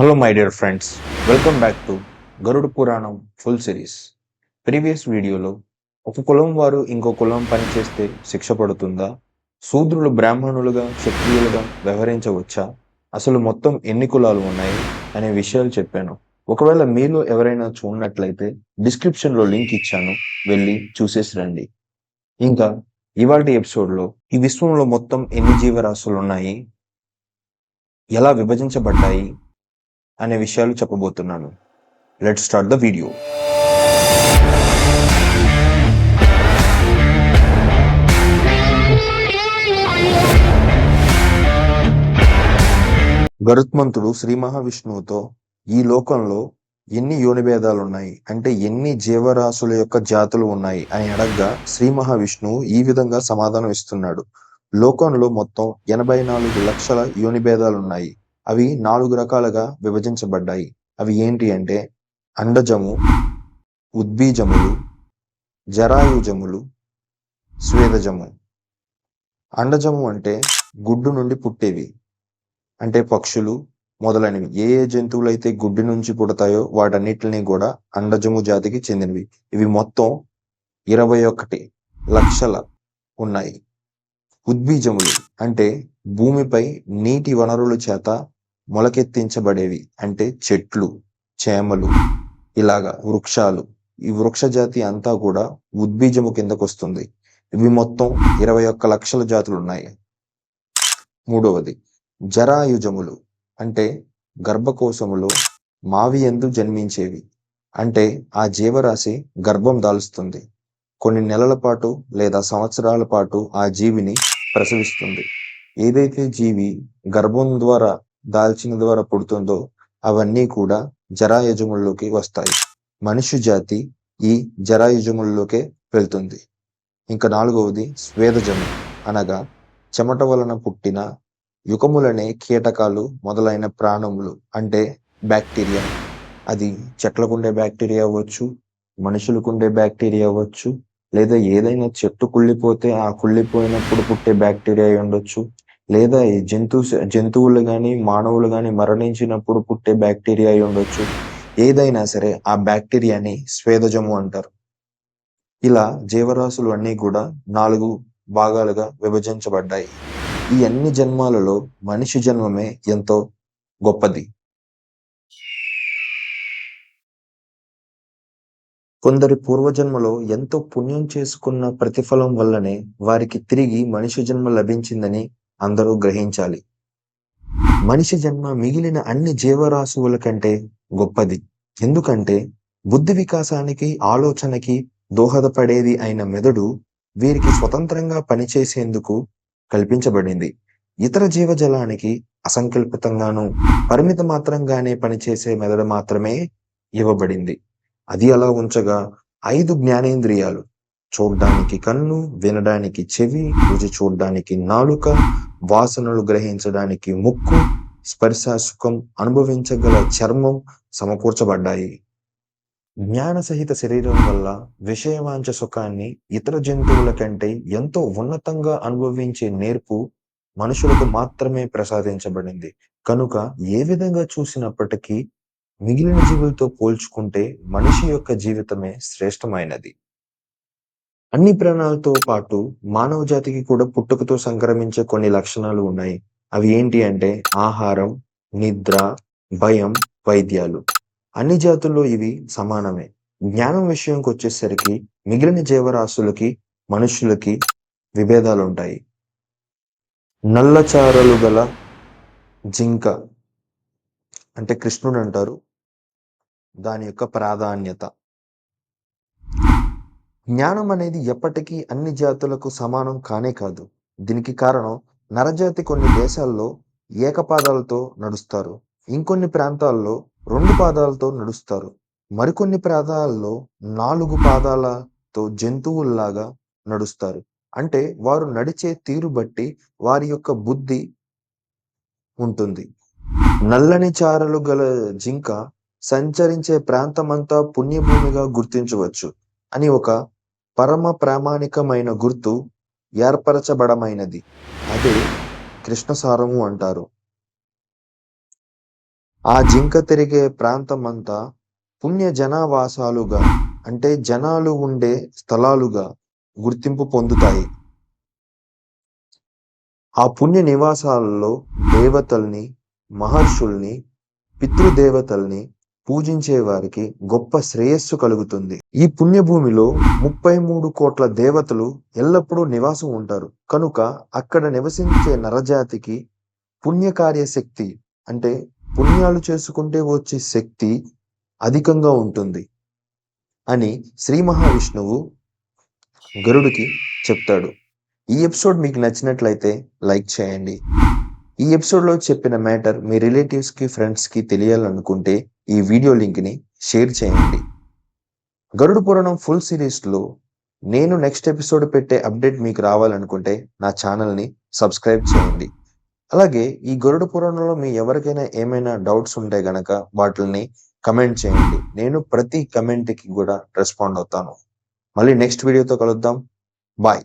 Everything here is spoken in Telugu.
Hello my dear friends welcome back to Garuda Puranam full series previous వీడియోలో ఒక కులం వారు ఇంకో కులం పనిచేస్తే శిక్ష పడుతుందా? శూద్రులు బ్రాహ్మణులుగా క్షత్రియులుగా వ్యవహరించవచ్చా? అసలు మొత్తం ఎన్ని కులాలు ఉన్నాయి? అనే విషయాలు చెప్పాను. ఒకవేళ మీలో ఎవరైనా చూడనట్లయితే డిస్క్రిప్షన్లో లింక్ ఇచ్చాను. వెళ్ళి చూసేసి రండి. ఇంకా ఇవాటి ఎపిసోడ్లో ఈ విశ్వంలో మొత్తం ఎన్ని జీవరాశులు ఉన్నాయి? ఎలా విభజించబడ్డాయి? అనే విషయాలు చెప్పబోతున్నాను. లెట్ స్టార్ట్ ద వీడియో గరుత్మంతుడు శ్రీ మహావిష్ణువుతో ఈ లోకంలో ఎన్ని యోనిభేదాలు ఉన్నాయి అంటే ఎన్ని జీవరాశుల యొక్క జాతులు ఉన్నాయి? అని అడగ్గా శ్రీ మహావిష్ణువు ఈ విధంగా సమాధానం ఇస్తున్నాడు. లోకంలో మొత్తం ఎనభై నాలుగు లక్షల యోనిభేదాలు ఉన్నాయి అవి నాలుగు రకాలుగా విభజించబడ్డాయి. అవి ఏంటి అంటే అండజము ఉద్బీజములు జరాయుజములు స్వేదజము. అండజము అంటే గుడ్డు నుండి పుట్టేవి. అంటే పక్షులు మొదలైనవి. ఏ ఏ జంతువులు అయితే గుడ్డి నుంచి పుడతాయో వాటన్నిటిని కూడా అండజము జాతికి చెందినవి. ఇవి మొత్తం ఇరవై ఒకటి లక్షల ఉన్నాయి. ఉద్బీజములు అంటే భూమిపై నీటి వనరుల చేత మొలకెత్తించబడేవి అంటే చెట్లు చేమలు ఇలాగా వృక్షాలు. ఈ వృక్ష జాతి అంతా కూడా ఉద్బీజము కిందకు వస్తుంది ఇవి మొత్తం ఇరవై ఒక్క లక్షల జాతులు ఉన్నాయి మూడవది జరాయుజములు అంటే గర్భకోశములో మావి ఎందు జన్మించేవి. అంటే ఆ జీవరాశి గర్భం దాలుస్తుంది. కొన్ని నెలల పాటు లేదా సంవత్సరాల పాటు ఆ జీవిని ప్రసవిస్తుంది. ఏదైతే జీవి గర్భం ద్వారా దాల్చిన ద్వారా పుడుతుందో అవన్నీ కూడా జరాయుజముల్లోకి వస్తాయి. మనుష్య జాతి ఈ జరాయుజముల్లోకే వెళ్తుంది. ఇంకా నాలుగవది స్వేదజము. అనగా చెమట వలన పుట్టిన యుకములనే కీటకాలు మొదలైన ప్రాణములు అంటే బ్యాక్టీరియా. అది చెట్లకుండే బ్యాక్టీరియా అవ్వచ్చు మనుషులకుండే బ్యాక్టీరియా అవ్వచ్చు లేదా ఏదైనా చెట్టు కుళ్ళిపోతే ఆ కుళ్ళిపోయినప్పుడు పుట్టే బ్యాక్టీరియా అయి ఉండొచ్చు. లేదా ఈ జంతు జంతువులు కానీ మానవులు కానీ మరణించినప్పుడు పుట్టే బ్యాక్టీరియా అయి ఉండొచ్చు. ఏదైనా సరే ఆ బ్యాక్టీరియాని స్వేదజము అంటారు. ఇలా జీవరాశులు అన్నీ కూడా నాలుగు భాగాలుగా విభజించబడ్డాయి. ఈ అన్ని జన్మాలలో మనిషి జన్మమే ఎంతో గొప్పది. కొందరి పూర్వజన్మలో ఎంతో పుణ్యం చేసుకున్న ప్రతిఫలం వల్లనే వారికి తిరిగి మనిషి జన్మ లభించిందని అందరూ గ్రహించాలి. మనిషి జన్మ మిగిలిన అన్ని జీవరాశువుల కంటే గొప్పది. ఎందుకంటే బుద్ధి వికాసానికి ఆలోచనకి దోహదపడేది అయిన మెదడు వీరికి స్వతంత్రంగా పనిచేసేందుకు కల్పించబడింది. ఇతర జీవజలానికి అసంకల్పితంగాను పరిమిత మాత్రంగానే పనిచేసే మెదడు మాత్రమే ఇవ్వబడింది. అది అలా ఉంచగా ఐదు జ్ఞానేంద్రియాలు చూడ్డానికి కన్ను వినడానికి చెవి రుచి చూడడానికి నాలుక వాసనలు గ్రహించడానికి ముక్కు స్పర్శ సుఖం అనుభవించగల చర్మం సమకూర్చబడ్డాయి. జ్ఞాన సహిత శరీరం వల్ల విషయవాంఛ సుఖాన్ని ఇతర జంతువుల కంటే ఎంతో ఉన్నతంగా అనుభవించే నేర్పు మనుషులకు మాత్రమే ప్రసాదించబడింది. కనుక ఏ విధంగా చూసినప్పటికీ మిగిలిన జీవులతో పోల్చుకుంటే మనిషి యొక్క జీవితమే శ్రేష్టమైనది. అన్ని ప్రాణాలతో పాటు మానవ జాతికి కూడా పుట్టుకతో సంక్రమించే కొన్ని లక్షణాలు ఉన్నాయి. అవి ఏంటి అంటే ఆహారం నిద్ర భయం వైద్యాలు. అన్ని జాతుల్లో ఇవి సమానమే. జ్ఞానం విషయంకి వచ్చేసరికి మిగిలిన జీవరాశులకి మనుషులకి విభేదాలు ఉంటాయి నల్లచారలు గల జింక అంటే కృష్ణుడు అంటారు. దాని యొక్క ప్రాధాన్యత. జ్ఞానం అనేది ఎప్పటికీ అన్ని జాతులకు సమానం కానే కాదు. దీనికి కారణం నరజాతి కొన్ని దేశాల్లో ఏకపాదాలతో నడుస్తారు. ఇంకొన్ని ప్రాంతాల్లో రెండు పాదాలతో నడుస్తారు. మరికొన్ని ప్రాంతాల్లో నాలుగు పాదాలతో జంతువుల్లాగా నడుస్తారు. అంటే వారు నడిచే తీరు బట్టి వారి యొక్క బుద్ధి ఉంటుంది. నల్లని చారలు గల జింక సంచరించే ప్రాంతమంతా పుణ్యభూమిగా గుర్తించవచ్చు అని ఒక పరమ ప్రామాణికమైన గుర్తు ఏర్పరచబడమైనది. అదే కృష్ణసారము అంటారు. ఆ జింక తిరిగే ప్రాంతమంతా పుణ్య జనావాసాలుగా అంటే జనాలు ఉండే స్థలాలుగా గుర్తింపు పొందుతాయి. ఆ పుణ్య నివాసాలలో దేవతల్ని మహర్షుల్ని పితృదేవతల్ని పూజించే వారికి గొప్ప శ్రేయస్సు కలుగుతుంది. ఈ పుణ్యభూమిలో ముప్పై మూడు కోట్ల దేవతలు ఎల్లప్పుడూ నివాసం ఉంటారు. కనుక అక్కడ నివసించే నరజాతికి పుణ్యకార్య శక్తి అంటే పుణ్యాలు చేసుకుంటే వచ్చే శక్తి అధికంగా ఉంటుంది అని శ్రీ మహావిష్ణువు గరుడికి చెప్తాడు. ఈ ఎపిసోడ్ మీకు నచ్చినట్లయితే లైక్ చేయండి. ఈ ఎపిసోడ్లో చెప్పిన మ్యాటర్ మీ రిలేటివ్స్కి ఫ్రెండ్స్కి తెలియాలనుకుంటే ఈ వీడియో లింక్ని షేర్ చేయండి. గరుడు పురాణం ఫుల్ సిరీస్లో నేను నెక్స్ట్ ఎపిసోడ్ పెట్టే అప్డేట్ మీకు రావాలనుకుంటే నా ఛానల్ని సబ్స్క్రైబ్ చేయండి. అలాగే ఈ గరుడు పురాణంలో మీ ఎవరికైనా ఏమైనా డౌట్స్ ఉంటే గనక వాటిని కమెంట్ చేయండి. నేను ప్రతి కమెంట్కి కూడా రెస్పాండ్ అవుతాను. మళ్ళీ నెక్స్ట్ వీడియోతో కలుద్దాం. బాయ్.